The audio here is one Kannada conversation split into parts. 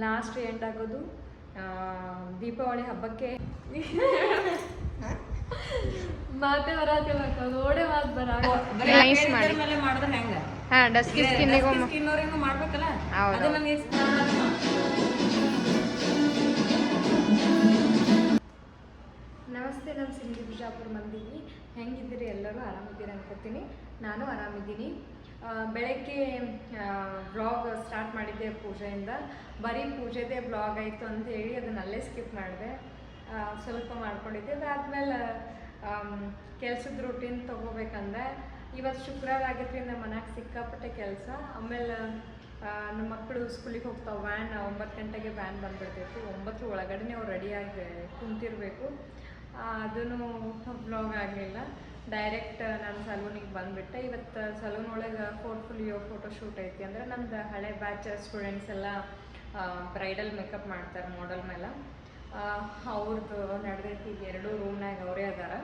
ಲಾಸ್ಟ್ ಎಂಡ್ ಆಗೋದು ಆ, ದೀಪಾವಳಿ ಹಬ್ಬಕ್ಕೆ. ಮಾತೆ ಬರಾತಿಲ್ಲ ನೋಡೇ ಮಾತು ಬರ ಮಾಡಿ. ಮೇಲೆ ಮಾಡಿದ್ರೆ ಹೆಂಗ? ಹಾ ಡಸ್ಕಿ ಸ್ಕಿನ್ನಿಗೂ ಸ್ಕಿನ್ನವ್ರಿಗೂ ಮಾಡ್ಬೇಕಲ್ಲ. ಅದು ನನಗೆ ನಮಸ್ತೆ ನಮ್ಮ ಸಿಂಧಿ ಬಿಜಾಪುರ್ ಮಂದಿಗೆ ಹೆಂಗಿದ್ದೀರಿ? ಎಲ್ಲರೂ ಆರಾಮಿದ್ದೀರಿ ಅನ್ಕೋತೀನಿ. ನಾನು ಆರಾಮಿದ್ದೀನಿ. ಬೆಳಗ್ಗೆ ಬ್ಲಾಗ್ ಸ್ಟಾರ್ಟ್ ಮಾಡಿದ್ದೆ ಪೂಜೆಯಿಂದ. ಬರೀ ಪೂಜೆದೇ ಬ್ಲಾಗ್ ಆಯಿತು ಅಂತ ಹೇಳಿ ಅದನ್ನ ಅಲ್ಲೇ ಸ್ಕಿಪ್ ಮಾಡಿದೆ. ಸ್ವಲ್ಪ ಮಾಡ್ಕೊಂಡಿದ್ದೆ. ಅದಾದಮೇಲೆ ಕೆಲಸದ ರೂಟೀನ್ ತೊಗೋಬೇಕಂದ್ರೆ ಇವತ್ತು ಶುಕ್ರವಾರ ಆಗಿದ್ದರಿಂದ ಮನ್ಯಾಗ ಸಿಕ್ಕಾಪಟ್ಟೆ ಕೆಲಸ. ಆಮೇಲೆ ನಮ್ಮ ಮಕ್ಕಳು ಸ್ಕೂಲಿಗೆ ಹೋಗ್ತಾವೆ. ವ್ಯಾನ್ ಒಂಬತ್ತು ಗಂಟೆಗೆ ವ್ಯಾನ್ ಬಂದ್ಬಿಡ್ತೈತಿ. ಒಂಬತ್ತು ಒಳಗಡೆ ಅವ್ರು ರೆಡಿಯಾಗಿ ಕುಂತಿರ್ಬೇಕು. ಅದನ್ನು ಬ್ಲಾಗ್ ಆಗಲಿಲ್ಲ. ಡೈರೆಕ್ಟ್ ನಾನು ಸಲೂನಿಗೆ ಬಂದುಬಿಟ್ಟೆ. ಇವತ್ತು ಸಲೂನ್ ಒಳಗೆ ಪೋರ್ಟ್ಫೋಲಿಯೋ ಫೋಟೋಶೂಟ್ ಐತಿ ಅಂದರೆ ನಮ್ದು ಹಳೆ ಬ್ಯಾಚ್ ಸ್ಟೂಡೆಂಟ್ಸ್ ಎಲ್ಲ ಬ್ರೈಡಲ್ ಮೇಕಪ್ ಮಾಡ್ತಾರೆ ಮಾಡಲ್ ಮೇಲೆ. ಅವ್ರದ್ದು ನಡೆದೈತಿ ಎರಡೂ ರೂಮ್ನಾಗ ಅವರೇ ಅದಾರ.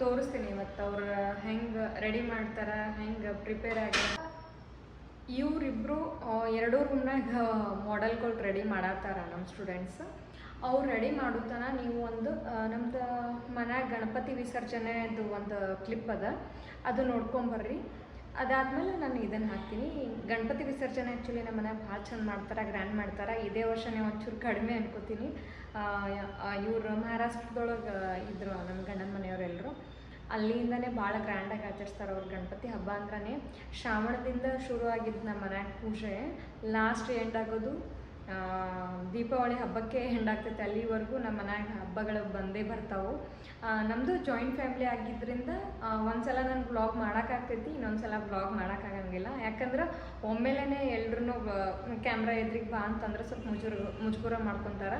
ತೋರಿಸ್ತೀನಿ ಇವತ್ತು ಅವ್ರು ಹೆಂಗೆ ರೆಡಿ ಮಾಡ್ತಾರೆ, ಹೆಂಗೆ ಪ್ರಿಪೇರ್ ಆಗ್ಯಾರ ಇವರಿಬ್ಬರು ಎರಡೂ ರೂಮ್ನಾಗ ಮಾಡೆಲ್ಗಳು ರೆಡಿ ಮಾಡತ್ತಾರ ನಮ್ಮ ಸ್ಟೂಡೆಂಟ್ಸ್ ಅವ್ರು ರೆಡಿ ಮಾಡುತ್ತಾನ. ನೀವು ಒಂದು ನಮ್ದು ಮನ್ಯಾಗ ಗಣಪತಿ ವಿಸರ್ಜನೆದು ಒಂದು ಕ್ಲಿಪ್ ಅದ. ಅದು ನೋಡ್ಕೊಂಬರ್ರಿ ಅದಾದ್ಮೇಲೆ ನಾನು ಇದನ್ನು ಹಾಕ್ತೀನಿ. ಗಣಪತಿ ವಿಸರ್ಜನೆ ಆ್ಯಕ್ಚುಲಿ ನಮ್ಮ ಮನ್ಯಾಗ ಭಾಳ ಚಂದ ಮಾಡ್ತಾರೆ ಗ್ರ್ಯಾಂಡ್ ಮಾಡ್ತಾರೆ. ಇದೇ ವರ್ಷನೇ ಒಂಚೂರು ಕಡಿಮೆ ಅನ್ಕೋತೀನಿ. ಇವರು ಮಹಾರಾಷ್ಟ್ರದೊಳಗೆ ಇದ್ರು ನಮ್ಮ ಗಂಡನ ಮನೆಯವರೆಲ್ಲರೂ ಅಲ್ಲಿಂದನೇ ಭಾಳ ಗ್ರ್ಯಾಂಡಾಗಿ ಆಚರಿಸ್ತಾರೆ ಅವ್ರ ಗಣಪತಿ ಹಬ್ಬ ಅಂದ್ರೆ ಶ್ರಾವಣದಿಂದ ಶುರು ಆಗಿದ್ದು ನಮ್ಮ ಮನ್ಯಾಗ ಪೂಜೆ. ಲಾಸ್ಟ್ ಎಂಡ್ ಆಗೋದು ದೀಪಾವಳಿ ಹಬ್ಬಕ್ಕೆ ಹೆಂಡ್ ಅಲ್ಲಿವರೆಗೂ ನಮ್ಮ ಮನ್ಯಾಗ ಹಬ್ಬಗಳು ಬಂದೇ ಬರ್ತಾವೆ. ನಮ್ಮದು ಜಾಯಿಂಟ್ ಫ್ಯಾಮಿಲಿ ಆಗಿದ್ದರಿಂದ ಒಂದ್ಸಲ ನಾನು ಬ್ಲಾಗ್ ಮಾಡೋಕ್ಕಾಗ್ತೈತಿ, ಇನ್ನೊಂದ್ಸಲ ಬ್ಲಾಗ್ ಮಾಡೋಕ್ಕಾಗಂಗಿಲ್ಲ. ಯಾಕಂದ್ರೆ ಒಮ್ಮೆಲೇ ಎಲ್ರೂ ಕ್ಯಾಮ್ರಾ ಎದ್ರಿಗೆ ಬಾ ಅಂತಂದ್ರೆ ಸ್ವಲ್ಪ ಮುಜುರ, ಮುಜುಗುರ ಮಾಡ್ಕೊತಾರೆ.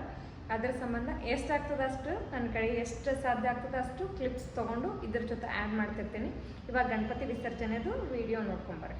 ಅದ್ರ ಸಂಬಂಧ ಎಷ್ಟು ಆಗ್ತದೆ ಅಷ್ಟು ನನ್ನ ಕಡೆ ಎಷ್ಟು ಸಾಧ್ಯ ಆಗ್ತದೆ ಅಷ್ಟು ಕ್ಲಿಪ್ಸ್ ತೊಗೊಂಡು ಇದ್ರ ಜೊತೆ ಆ್ಯಡ್ ಮಾಡ್ತಿರ್ತೀನಿ. ಇವಾಗ ಗಣಪತಿ ವಿಸರ್ಜನೆದು ವಿಡಿಯೋ ನೋಡ್ಕೊಂಬರ್ರಿ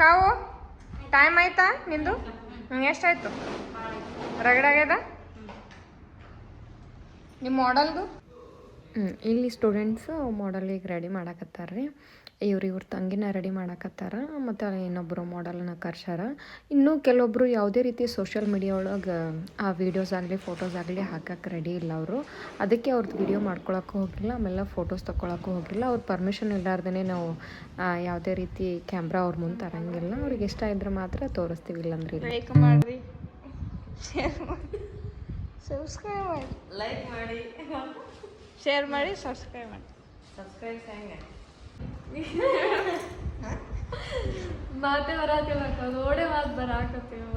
ಕಾವು? ಟೈಮ್ ಆಯ್ತಾ ನಿಂದು? ಎಷ್ಟಾಯ್ತು? ರಗಡಾಗ್ಯದ? ನಿಮ್ಮ ಮಾಡಲ್ದು ಇಲ್ಲಿ ಸ್ಟೂಡೆಂಟ್ಸು ಈಗ ರೆಡಿ ಮಾಡಕತ್ತಾರ ರೀ ಇವ್ರು ಇವ್ರ ತಂಗಿನ ರೆಡಿ ಮಾಡಕತ್ತಾರ ಮತ್ತು ಇನ್ನೊಬ್ಬರು ಮಾಡಲನ್ನ ಕರ್ಸ್ಯಾರ. ಇನ್ನೂ ಕೆಲವೊಬ್ಬರು ಯಾವುದೇ ರೀತಿ ಸೋಷಿಯಲ್ ಮೀಡಿಯಾ ಒಳಗೆ ಆ ವೀಡಿಯೋಸ್ ಆಗಲಿ ಫೋಟೋಸ್ ಆಗಲಿ ಹಾಕಕ್ಕೆ ರೆಡಿ ಇಲ್ಲ ಅವರು. ಅದಕ್ಕೆ ಅವ್ರದ್ದು ವಿಡಿಯೋ ಮಾಡ್ಕೊಳಕ್ಕೂ ಹೋಗಿಲ್ಲ ಆಮೇಲೆ ಫೋಟೋಸ್ ತೊಗೊಳಕ್ಕೂ ಹೋಗಿಲ್ಲ. ಅವ್ರ ಪರ್ಮಿಷನ್ ಇಲ್ಲಾರ್ದೇ ನಾವು ಯಾವುದೇ ರೀತಿ ಕ್ಯಾಮ್ರಾ ಅವ್ರ ಮುಂದೆ ತರಂಗಿಲ್ಲ. ಅವ್ರಿಗೆ ಇಷ್ಟ ಇದ್ರೆ ಮಾತ್ರ ತೋರಿಸ್ತೀವಿ ಇಲ್ಲಾಂದ್ರೆ ಇಲ್ಲ. ಲೈಕ್ ಮಾಡ್ರಿ. ಶೇರ್ ಮಾಡಿ. ಸಬ್ಸ್ಕ್ರೈಬ್ ಮಾಡಿ. ಲೈಕ್ ಮಾಡಿ. ಶೇರ್ ಮಾಡಿ ಸಬ್ಸ್ಕ್ರೈಬ್ ಮಾಡಿ. ಸಬ್ಸ್ಕ್ರೈಬ್ ಹೆಂಗೆ? ಮಾತೇ ಬರಾತಿಲ್ಲ ಓಡೆ ಮಾತು ಬರಾಕತ್ತೇವ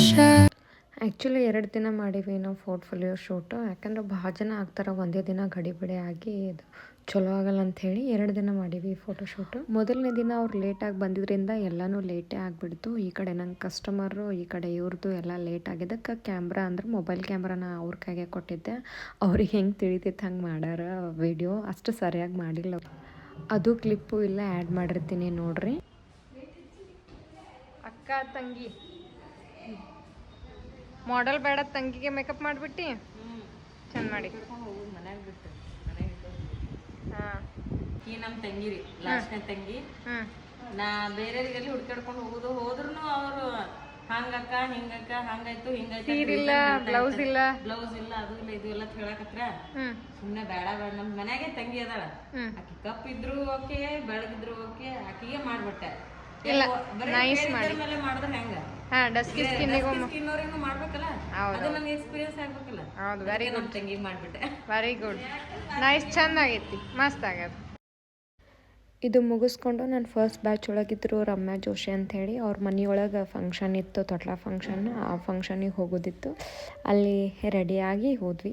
shadows ಆ್ಯಕ್ಚುಲಿ ಎರಡು ದಿನ ನಾವು ಪೋರ್ಟ್ಫೋಲಿಯೋ ಶೂಟು ಯಾಕಂದ್ರೆ ಭಾಳ ಜನ ಆಗ್ತಾರೆ, ಒಂದೇ ದಿನ ಗಡಿಬಿಡಿ ಆಗಿ ಇದು ಚಲೋ ಆಗಲ್ಲ ಅಂಥೇಳಿ ಎರಡು ದಿನ ಮಾಡೀವಿ ಫೋಟೋ ಶೂಟು ಮೊದಲನೇ ದಿನ ಅವ್ರು ಲೇಟಾಗಿ ಬಂದಿದ್ದರಿಂದ ಎಲ್ಲನೂ ಲೇಟೇ ಆಗಿಬಿಡ್ತು. ಈ ಕಡೆ ನಂಗೆ ಕಸ್ಟಮರು ಈ ಕಡೆ ಇವ್ರದ್ದು ಎಲ್ಲ ಲೇಟ್ ಆಗಿದ್ದಕ್ಕೆ ಕ್ಯಾಮ್ರಾ ಅಂದ್ರೆ ಮೊಬೈಲ್ ಕ್ಯಾಮ್ರಾನ ಅವ್ರ ಕೈಗೆ ಕೊಟ್ಟಿದ್ದೆ. ಅವ್ರಿಗೆ ಹೆಂಗೆ ತಿಳಿತೈತೆ ಹಂಗೆ ಮಾಡ್ಯಾರ ವಿಡಿಯೋ ಅಷ್ಟು ಸರಿಯಾಗಿ ಮಾಡಿಲ್ಲ ಅದು ಕ್ಲಿಪ್ಪು ಇಲ್ಲ ಆ್ಯಡ್ ಮಾಡಿರ್ತೀನಿ ನೋಡ್ರಿ. ಅಕ್ಕ, ತಂಗಿ. ಮಾಡೆಲ್ ಬೇಡ ತಂಗಿಗೆ ಮೇಕಪ್ ಮಾಡಿಬಿಟ್ಟು? ಚಂದ ಮಾಡಿ. ಹಾಂ. ಈ ನಮ್ಮ ತಂಗಿರಿ ಲಾಸ್ಟ್ನೇ ತಂಗಿ. ನಾ ಬೇರೆಯವರಿಗೆಲ್ಲ ಹುಡ್ಕಾಡ್ಕೊಂಡು ಹೋಗುದು ಹೋದ್ರು ಅವರು ಹಂಗಕ್ಕ ಹಿಂಗಕ್ಕ ಹಂಗಾಯ್ತು ಹಿಂಗಾಯ್ತು ಇಲ್ಲ ಬ್ಲೌಸ್ ಇಲ್ಲ. ಬ್ಲೌಸ್ ಇಲ್ಲ ಅದು ಇಲ್ಲ ಇದು ಎಲ್ಲ ಹೇಳಕತ್ರ ಹ್ಞೂ ಸುಮ್ಮನೆ ಬೇಡ ಬೇಡ. ನಮ್ಮ ಮನ್ಯಾಗೆ ತಂಗಿ ಅದಾಳ. ಆಕಿ ಕಪ್ ಇದ್ರು ಓಕೆ ಬೆಳಗಿದ್ರು ಓಕೆ ಆಕಿಗೆ ಮಾಡ್ಬಿಟ್ಟೆ. ಮಾಡಿದ್ರೆ ಹೆಂಗ? ಹಾಂ ಡಸ್ಕಿ ಸ್ಕಿನ್ನಿಗೂ ಮಾಡ್ಬೇಕಲ್ಲ? ಹೌದು. ಅದು ನನಗೆ ಎಕ್ಸ್ಪೀರಿಯನ್ಸ್ ಆಗ್ಬೇಕಲ್ಲ. ಹೌದು ವೆರಿ ನಮ್ಮ ತಂಗಿಗೆ ಮಾಡ್ಬಿಟ್ಟೆ. ವೆರಿ ಗುಡ್ ನೈಸ್ ಚಂದ ಆಗೈತಿ ಮಸ್ತ್ ಆಗ್ಯದ ಇದು ಮುಗಿಸ್ಕೊಂಡು ನಾನು ಫಸ್ಟ್ ಬ್ಯಾಚ್ ಒಳಗಿದ್ರು ರಮ್ಯಾ ಜೋಶಿ ಅಂಥೇಳಿ. ಅವ್ರ ಮನೆಯೊಳಗೆ ಫಂಕ್ಷನ್ ಇತ್ತು ತೊಟ್ಲ ಫಂಕ್ಷನ್ ಆ ಫಂಕ್ಷನಿಗೆ ಹೋಗೋದಿತ್ತು. ಅಲ್ಲಿ ರೆಡಿಯಾಗಿ ಹೋದ್ವಿ.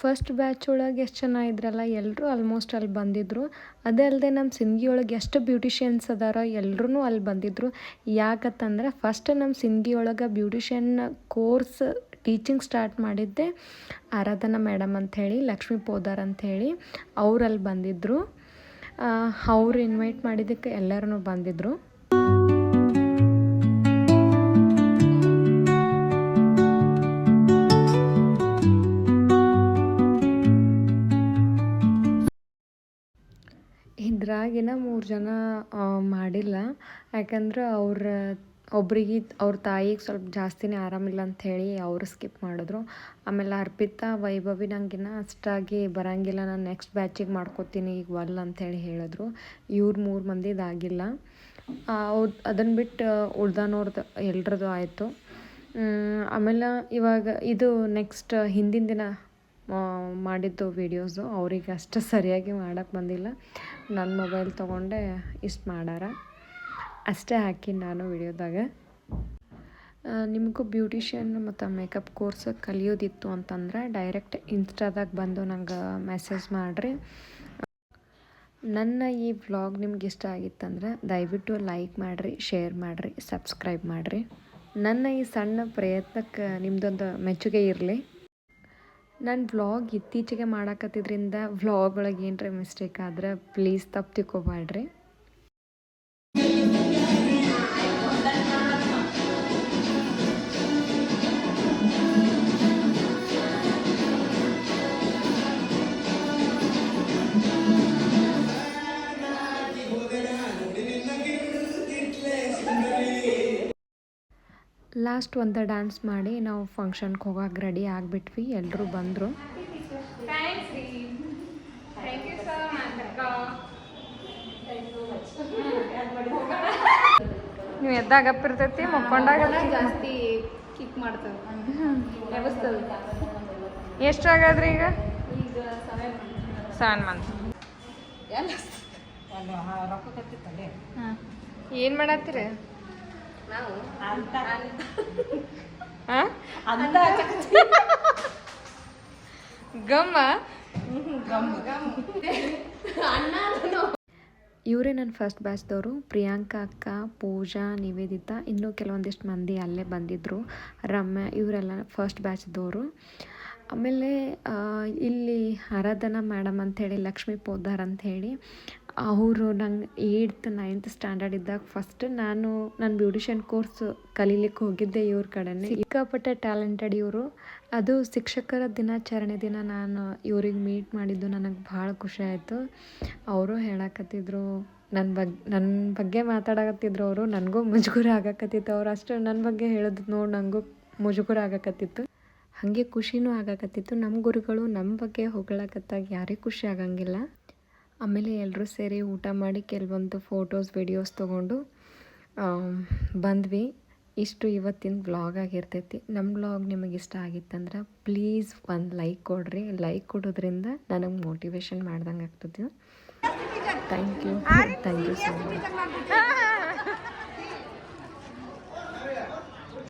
ಫಸ್ಟ್ ಬ್ಯಾಚ್ ಒಳಗೆ ಎಷ್ಟು ಜನ ಇದ್ರಲ್ಲ ಎಲ್ಲರೂ ಆಲ್ಮೋಸ್ಟ್ ಅಲ್ಲಿ ಬಂದಿದ್ದರು ಅದೇ ಅಲ್ಲದೆ ನಮ್ಮ ಸಿಂದಗಿ ಒಳಗೆ ಎಷ್ಟು ಬ್ಯೂಟಿಷಿಯನ್ಸ್ ಅದಾರ ಎಲ್ಲರೂ ಅಲ್ಲಿ ಬಂದಿದ್ದರು ಯಾಕತ್ತಂದ್ರೆ ಫಸ್ಟ್ ನಮ್ಮ ಸಿಂದಗಿ ಒಳಗೆ ಬ್ಯೂಟಿಷಿಯನ್ ಕೋರ್ಸ್ ಟೀಚಿಂಗ್ ಸ್ಟಾರ್ಟ್ ಮಾಡಿದ್ದೆ ಆರಾಧನಾ ಮೇಡಮ್ ಅಂಥೇಳಿ, ಲಕ್ಷ್ಮೀ ಪೋದಾರ್ ಅಂಥೇಳಿ, ಅವ್ರು ಅಲ್ಲಿ ಬಂದಿದ್ದರು ಅವ್ರು ಇನ್ವೈಟ್ ಮಾಡಿದ್ದಕ್ಕೆ ಎಲ್ಲರೂ ಬಂದಿದ್ದರು ಇದ್ರಾಗಿನ ಮೂರು ಜನ ಮಾಡಿಲ್ಲ. ಯಾಕಂದ್ರೆ ಅವ್ರ, ಒಬ್ರಿಗೆ, ಅವ್ರ ತಾಯಿಗೆ ಸ್ವಲ್ಪ ಜಾಸ್ತಿನೇ ಆರಾಮಿಲ್ಲ ಹೇಳಿ ಅವರು ಸ್ಕಿಪ್ ಮಾಡಿದ್ರು. ಆಮೇಲೆ ಅರ್ಪಿತಾ, ವೈಭವಿ ನಂಗಿನ್ನ ಅಷ್ಟಾಗಿ ಬರಂಗಿಲ್ಲ. ನಾನು ನೆಕ್ಸ್ಟ್ ಬ್ಯಾಚಿಗೆ ಮಾಡ್ಕೋತೀನಿ, ಈಗ ವಲ್ ಅಂಥೇಳಿ ಹೇಳಿದ್ರು. ಇವ್ರು ಮೂರು ಮಂದಿದಾಗಿಲ್ಲ ಅವ್ರು ಅದನ್ನು ಬಿಟ್ಟು ಉಳ್ದನವ್ರದ್ದು ಎಲ್ರದ್ದು ಆಯಿತು. ಆಮೇಲೆ ಇವಾಗ ಇದು ನೆಕ್ಸ್ಟ್ ಹಿಂದಿನ ದಿನ ಮಾಡಿದ್ದು ವೀಡಿಯೋಸು ಅವ್ರಿಗೆ ಅಷ್ಟು ಸರಿಯಾಗಿ ಮಾಡೋಕ್ಕೆ ಬಂದಿಲ್ಲ. ನನ್ನ ಮೊಬೈಲ್ ತೊಗೊಂಡೆ, ಇಷ್ಟು ಮಾಡಾರ. ಅಷ್ಟೇ ಹಾಕಿ ನಾನು ವಿಡಿಯೋದಾಗ. ನಿಮಗೂ ಬ್ಯೂಟಿಷಿಯನ್ ಮತ್ತು ಮೇಕಪ್ ಕೋರ್ಸ್ ಕಲಿಯೋದಿತ್ತು ಅಂತಂದ್ರೆ ಡೈರೆಕ್ಟ್ ಇನ್ಸ್ಟಾದಾಗ ಬಂದು ನಂಗೆ ಮೆಸೇಜ್ ಮಾಡಿರಿ. ನನ್ನ ಈ ವ್ಲಾಗ್ ನಿಮ್ಗೆ ಇಷ್ಟ ಆಗಿತ್ತಂದ್ರೆ ದಯವಿಟ್ಟು ಲೈಕ್ ಮಾಡಿರಿ, ಶೇರ್ ಮಾಡಿರಿ, ಸಬ್ಸ್ಕ್ರೈಬ್ ಮಾಡಿರಿ. ನನ್ನ ಈ ಸಣ್ಣ ಪ್ರಯತ್ನಕ್ಕೆ ನಿಮ್ಮದೊಂದು ಮೆಚ್ಚುಗೆ ಇರಲಿ. ನನ್ನ ವ್ಲಾಗ್ ಇತ್ತೀಚೆಗೆ ಮಾಡಾಕತ್ತಿದ್ರಿಂದ ವ್ಲಾಗ್ ಒಳಗೆ ಏನರ ಮಿಸ್ಟೇಕ್ ಆದ್ರೆ ಪ್ಲೀಸ್ ತಪ್ಪು ತಿಳ್ಕೊಬೇಡ್ರಿ ಲಾಸ್ಟ್ ಒಂದು ಡ್ಯಾನ್ಸ್ ಮಾಡಿ ನಾವು ಫಂಕ್ಷನ್ಗೆ ಹೋಗಕ್ಕೆ ರೆಡಿ ಆಗಿಬಿಟ್ವಿ ಎಲ್ಲರೂ ಬಂದರು. ಥ್ಯಾಂಕ್ಸ್ ರೀ. ಥ್ಯಾಂಕ್ ಯು ಸೊ ಮಚ್ ಅಕ್ಕ. ನೀವು ಎದ್ದಾಗ ಅಪ್ಪಿರ್ತೈತಿ ಮಕ್ಕೊಂಡಾಗ ಜಾಸ್ತಿ ಕಿಕ್ ಮಾಡ್ತವೆ. ಎಷ್ಟು ಆಗದ್ರಿ ಈಗ? ಈಗ ಸೆವೆನ್ ಮಂತ್ ಏನು ಮಾಡತ್ತೀರಿ? ನಾವು ಅಂತ. ಹಾಂ ಅಂತ ಗಮ್ಮ ಇವರೇ ನನ್ನ ಫಸ್ಟ್ ಬ್ಯಾಚ್ದವರು ಪ್ರಿಯಾಂಕಾ ಅಕ್ಕ ಪೂಜಾ ನಿವೇದಿತಾ ಇನ್ನೂ ಕೆಲವೊಂದಿಷ್ಟು ಮಂದಿ ಅಲ್ಲೇ ಬಂದಿದ್ದರು ರಮ್ಯಾ ಇವರೆಲ್ಲ ಫಸ್ಟ್ ಬ್ಯಾಚ್ದವರು ಆಮೇಲೆ ಇಲ್ಲಿ ಆರಾಧನಾ ಮೇಡಮ್ ಅಂಥೇಳಿ ಲಕ್ಷ್ಮೀ ಪೋದ್ದಾರ್ ಅಂಥೇಳಿ ಅವರು ನಂಗೆ ಏಯ್ತ್ ನೈನ್ತ್ ಸ್ಟ್ಯಾಂಡರ್ಡ್ ಇದ್ದಾಗ ಫಸ್ಟ್ ನಾನು ನನ್ನ ಬ್ಯೂಟಿಷಿಯನ್ ಕೋರ್ಸ್ ಕಲೀಲಿಕ್ಕೆ ಹೋಗಿದ್ದೆ ಇವ್ರ ಕಡೆನೇ. ಸಿಕ್ಕಾಪಟ್ಟೆ ಟ್ಯಾಲೆಂಟೆಡ್ ಇವರು. ಅದು ಶಿಕ್ಷಕರ ದಿನಾಚರಣೆ ದಿನ ನಾನು ಇವ್ರಿಗೆ ಮೀಟ್ ಮಾಡಿದ್ದು ನನಗೆ ಭಾಳ ಖುಷಿ ಆಯಿತು. ಅವರು ಹೇಳಕತ್ತಿದ್ರು ನನ್ನ ಬಗ್ಗೆ ನನ್ನ ಬಗ್ಗೆ ಮಾತಾಡಕತ್ತಿದ್ರು ಅವರು, ನನಗೂ ಮುಜುಗುರ ಆಗಕತ್ತಿತ್ತು. ಅವ್ರು ಅಷ್ಟು ನನ್ನ ಬಗ್ಗೆ ಹೇಳೋದು ನೋಡಿ ನನಗೂ ಮುಜುಗುರ ಆಗಕತ್ತಿತ್ತು. ಹಾಗೆ ಖುಷಿನೂ ಆಗಕತ್ತಿತ್ತು. ನಮ್ಮ ಗುರುಗಳು ನಮ್ಮ ಬಗ್ಗೆ ಹೊಗಳಕತ್ತಾಗ ಯಾರಿಗೂ ಖುಷಿ ಆಗಂಗಿಲ್ಲ. ಆಮೇಲೆ ಎಲ್ಲರೂ ಸೇರಿ ಊಟ ಮಾಡಿ ಕೆಲವೊಂದು ಫೋಟೋಸ್, ವಿಡಿಯೋಸ್ ತೊಗೊಂಡು ಬಂದ್ವಿ. ಇಷ್ಟು ಇವತ್ತಿನ ವ್ಲಾಗ್ ಆಗಿರ್ತೈತಿ. ನಮ್ಮ ವ್ಲಾಗ್ ನಿಮಗೆ ಇಷ್ಟ ಆಗಿತ್ತಂದ್ರೆ ಪ್ಲೀಸ್ ಒಂದು ಲೈಕ್ ಕೊಡ್ರಿ. ಲೈಕ್ ಕೊಡೋದ್ರಿಂದ ನನಗೆ ಮೋಟಿವೇಶನ್ ಮಾಡ್ದಂಗೆ ಆಗ್ತದೆ thank you thank you so much